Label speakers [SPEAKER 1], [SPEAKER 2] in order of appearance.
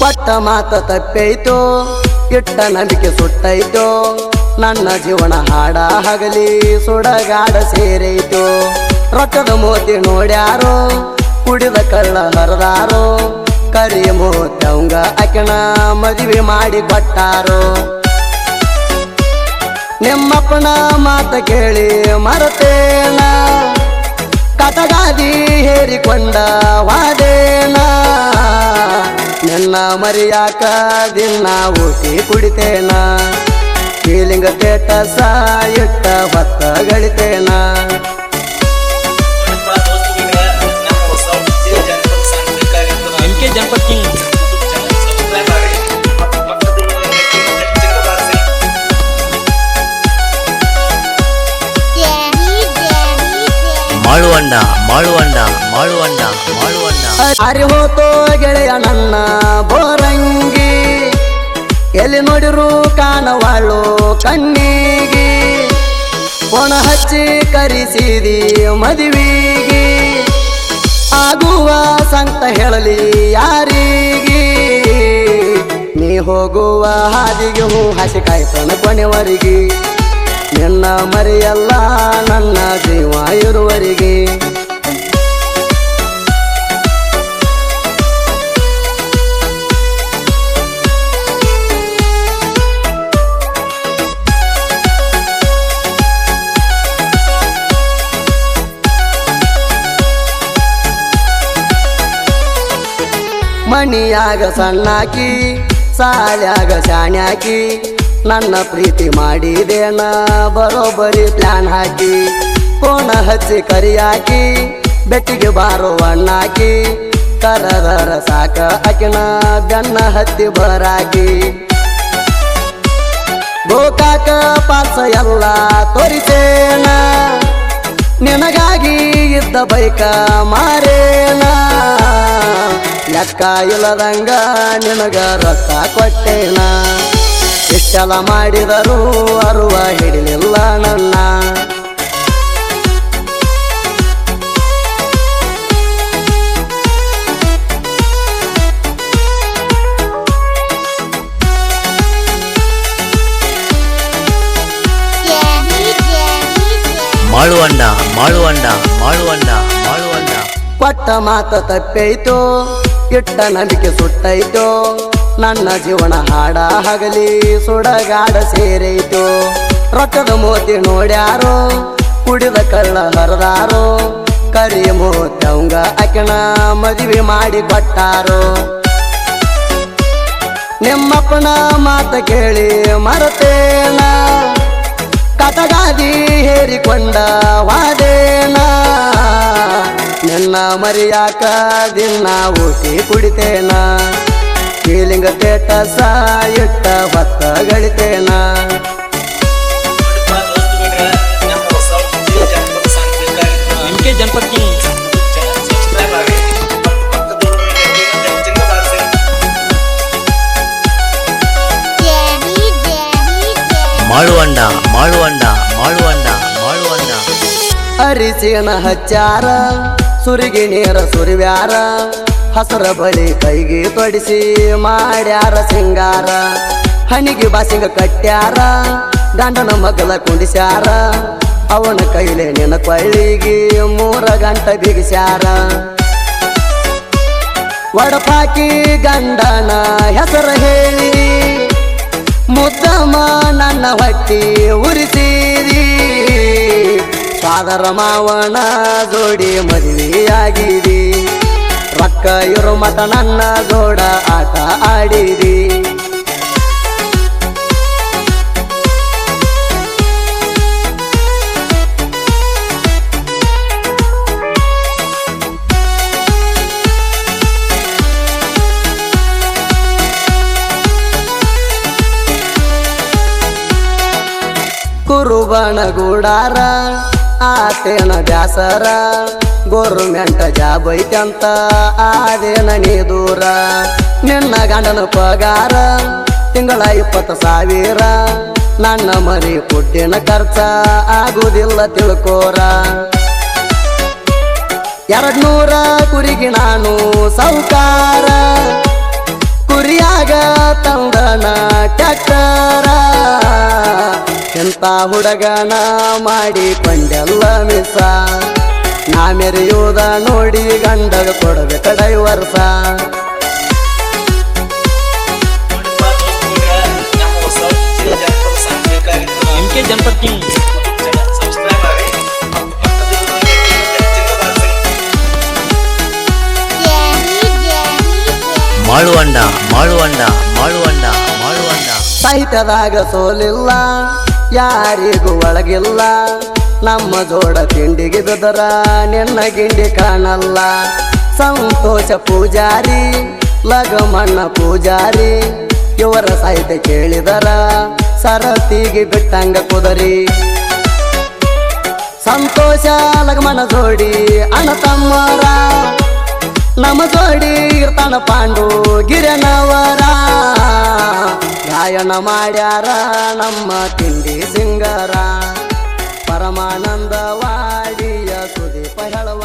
[SPEAKER 1] ಕೊಟ್ಟ ಮಾತ ತಪ್ಪೈತೋ, ಇಟ್ಟ ನಂಬಿಕೆ ಸುಟ್ಟೈತೋ, ನನ್ನ ಜೀವನ ಹಾಡ ಹಗಲಿ, ಸುಡಗಾಡ ಸೇರೈತೋ. ರೊಕ್ಕದ ಮೋತಿ ನೋಡ್ಯಾರು, ಕುಡಿದ ಕಳ್ಳ ಹರಿದಾರೋ ಕರಿ ಮೋತವಂಗ ಅಕಣ ಮದುವೆ ಮಾಡಿ ಕೊಟ್ಟಾರೋ. ನಿಮ್ಮಪ್ಪನ ಮಾತ ಕೇಳಿ ಮರತೇನ? ಕಟಗಾದಿ ಹೇರಿಕೊಂಡ ವಾದೇನ? ನಿನ್ನ ಮರಿಯಾಕ ದಿನ ಊಟಿ ಕುಡಿತೇನ? ಫೀಲಿಂಗ್ ಸ್ಟೇಟಸ ಇಟ್ಟ ಹೊತ್ತ ಗಳಿತೇನ? ಅರಿ ಹೋತೋ ಗೆಳೆಯ ನನ್ನ ಬೋರಂಗಿ, ಎಲ್ಲಿ ನೋಡಿರು ಕಾಣವಾಳು ಕಣ್ಣಿಗೆ. ಒಣ ಹಚ್ಚಿ ಕರಿಸಿದಿ ಮದುವಿಗೆ, ಆಗುವ ಸಂತ ಹೇಳಲಿ ಯಾರಿಗೆ. ನೀ ಹೋಗುವ ಹಾದಿಗೆ ಹೂ ಹಸಿ ಕಾಯ್ತಾನ ಕೊನೆವರೆಗೆ, ನಿನ್ನ ಮರಿಯಲ್ಲ ನನ್ನ ಜೀವ ಇರುವರಿಗೆ. ಮಣಿಯಾಗ ಸಣ್ಣಾಕಿ, ಸಾಲ್ಯಾಗ ಶಾಣ್ಯಾಕಿ, ನನ್ನ ಪ್ರೀತಿ ಮಾಡಿದೇನ? ಬರೋಬ್ಬರಿ ಪ್ಲಾನ್ ಹಾಕಿ, ಕೋಣ ಹಚ್ಚಿ ಕರಿಯಾಕಿ, ಬೆಟ್ಟಿಗೆ ಬಾರೋ ಅಣ್ಣಾಕಿ, ಕರದರ ಸಾಕ ಅಕಿನ ಬೆನ್ನ ಹತ್ತಿ ಬರಾಕಿ. ಗೋಕಾಕ ಪಾಸ ಎಲ್ಲ ತೋರಿಸೇನ? ನಿನಗಾಗಿ ಇದ್ದ ಬೈಕ ಮಾರೇನ? ಲೆಕ್ಕ ಇಲ್ಲದಂಗ ನಿನಗ ರೊಕ್ಕ ಕೊಟ್ಟೇನ? ಇಷ್ಟೆಲ್ಲ ಮಾಡಿದರು ಅರುವ ಹಿಡಿಲಿಲ್ಲ ನನ್ನ.
[SPEAKER 2] ಮಾಳುವಂಡ ಮಾಳುವಂಡ ಮಾಳುವಂಡ ಮಾಳುವಂಡ
[SPEAKER 1] ಕೊಟ್ಟ ಮಾತ ತಪ್ಪೈತೋ ಇಟ್ಟ ನಂಬಿಕೆ ಸುಟ್ಟೈತೋ, ನನ್ನ ಜೀವನ ಹಾಡ ಹಗಲಿ ಸುಡಗಾಡ ಸೇರೈತೋ. ರೊಕ್ಕದ ಮೋತಿ ನೋಡ್ಯಾರು, ಕುಡಿದ ಕಳ್ಳ ಹರಿದಾರೋ ಕರಿ ಮೋತವಂಗ ಅಕಣ ಮದುವೆ ಮಾಡಿ ಕೊಟ್ಟಾರೋ. ನಿಮ್ಮಪ್ಪನ ಮಾತ ಕೇಳಿ ಮರತೇನ? ಕಟಗಾದಿ ಹೇರಿಕೊಂಡ ವಾದೇನ? ನಿನ್ನ ಮರಿಯಾಕ ದಿನ ಊಟಿ ಕುಡಿತೇನ. ಫೀಲಿಂಗ್ ಸ್ಟೇಟಸ ಇಟ್ಟ ಭತ್ತ ಗಳಿತೇನ.
[SPEAKER 3] ಮಾಡುವಂಡ ಮಾಡುವಂಡ ಮಾಡುವಂಡ ಮಾಡುವಂಡ
[SPEAKER 2] ಮಾಳುವಂಡ ಮಾಳುವಂಡ ಮಾಳುವಂಡ ಮಾಳುವಂಡ
[SPEAKER 1] ಅರಿಸಿನ ಹಚ್ಚಾರ. ಸುರಿಗಿ ನೀರ ಸುರಿವ್ಯಾರ, ಹಸರ ಬಲಿ ಕೈಗೆ ತೊಡಿಸಿ ಮಾಡ್ಯಾರ ಸಿಂಗಾರ. ಹಣಿಗೆ ಬಾಸಿಂಗ ಕಟ್ಟ್ಯಾರ ಗಂಡನ ಮಗಲ ಕುಂಡಿಸ್ಯಾರ ಅವನ ಕೈಲೆ ನಿನ್ನ ಕೊಳ್ಳಿಗೆ ಮೂರ ಗಂಟ ಬಿಗಿಸ್ಯಾರ. ಒಡಪಾಕಿ ಗಂಡನ ಹೆಸರ ಹೇಳಿ, ಮುದ್ದಮ್ಮ ನನ್ನ ಹೊಟ್ಟಿ ಉರಿಸಿದಿ ಸಾದರ ಮಾವನ ಜೋಡಿ ಮದುವೆಯಾಗಿರಿ ರೊಕ್ಕ ಇರೋ ಮತ ನನ್ನ ಜೋಡ ಆಟ ಆಡಿದಿ. ಕುರುಬಣ ಗೂಡಾರ ಆತೇನ ಬ್ಯಾಸರ ಗೋರ್ಮೆಂಟ್ ಜಾಬ್ ಐತಂತ, ಆದೇನ ನೀ ದೂರ ನಿನ್ನ ಗಂಡನ ಪಗಾರ, ತಿಂಗಳ ಇಪ್ಪತ್ತು ಸಾವಿರ. ನನ್ನ ಮರಿ ಪುಡ್ಡಿನ ಖರ್ಚ ಆಗುದಿಲ್ಲ ತಿಳ್ಕೋರ. ಎರಡ್ ನೂರ ಕುರಿಗೆ ನಾನು ಸೌಕಾರ. ಕುರಿಯಾಗ ತಂದನ ಟ್ಯಾಕ್ಟರ. ಅಂತ ಹುಡುಗನ ಮಾಡಿ ಪಂಡೆಲ್ಲ ಮಿಸ. ನಾ ಮೆರೆಯೋದ ನೋಡಿ ಗಂಡಗ ಕೊಡಬೇಕ ಡೈವರ್ಸ
[SPEAKER 3] ಜನಪದ
[SPEAKER 2] ಮಾಳುವಂಡ ಮಾಳುವಂಡ ಮಾಳುವಂಡ ಮಾಳುವಂಡ
[SPEAKER 1] ಸಾಹಿತ್ಯದಾಗ ಸೋಲಿಲ್ಲ. ಯಾರಿಗೂ ಒಳಗಿಲ್ಲ. ನಮ್ಮ ಜೋಡ ತಿಂಡಿಗೆ ನಿನ್ನ ಗಿಂಡಿ ಕಾಣಲ್ಲ. ಸಂತೋಷ ಪೂಜಾರಿ, ಲಗಮಣ್ಣ ಪೂಜಾರಿ, ಇವರ ಸಾಹಿತ್ಯ ಕೇಳಿದರ, ಸರತಿಗೆ ಬಿಟ್ಟಂಗ ಕುದರಿ. ಸಂತೋಷ ಲಗಮನ ಜೋಡಿ, ಅಣ್ಣ ತಮ್ಮರ ನಮ್ಮ ಜೋಡಿ ಇರ್ತಾನ ಪಾಂಡು ಗಿರನವರ ಗಾಯನ ಮಾಡ್ಯಾರ ನಮ್ಮ ತಿಂಡಿ ಸಿಂಗರ. ಪರಮಾನಂದ ವಾಡಿಯ ಸುದೀಪ ಹೇಳುವರ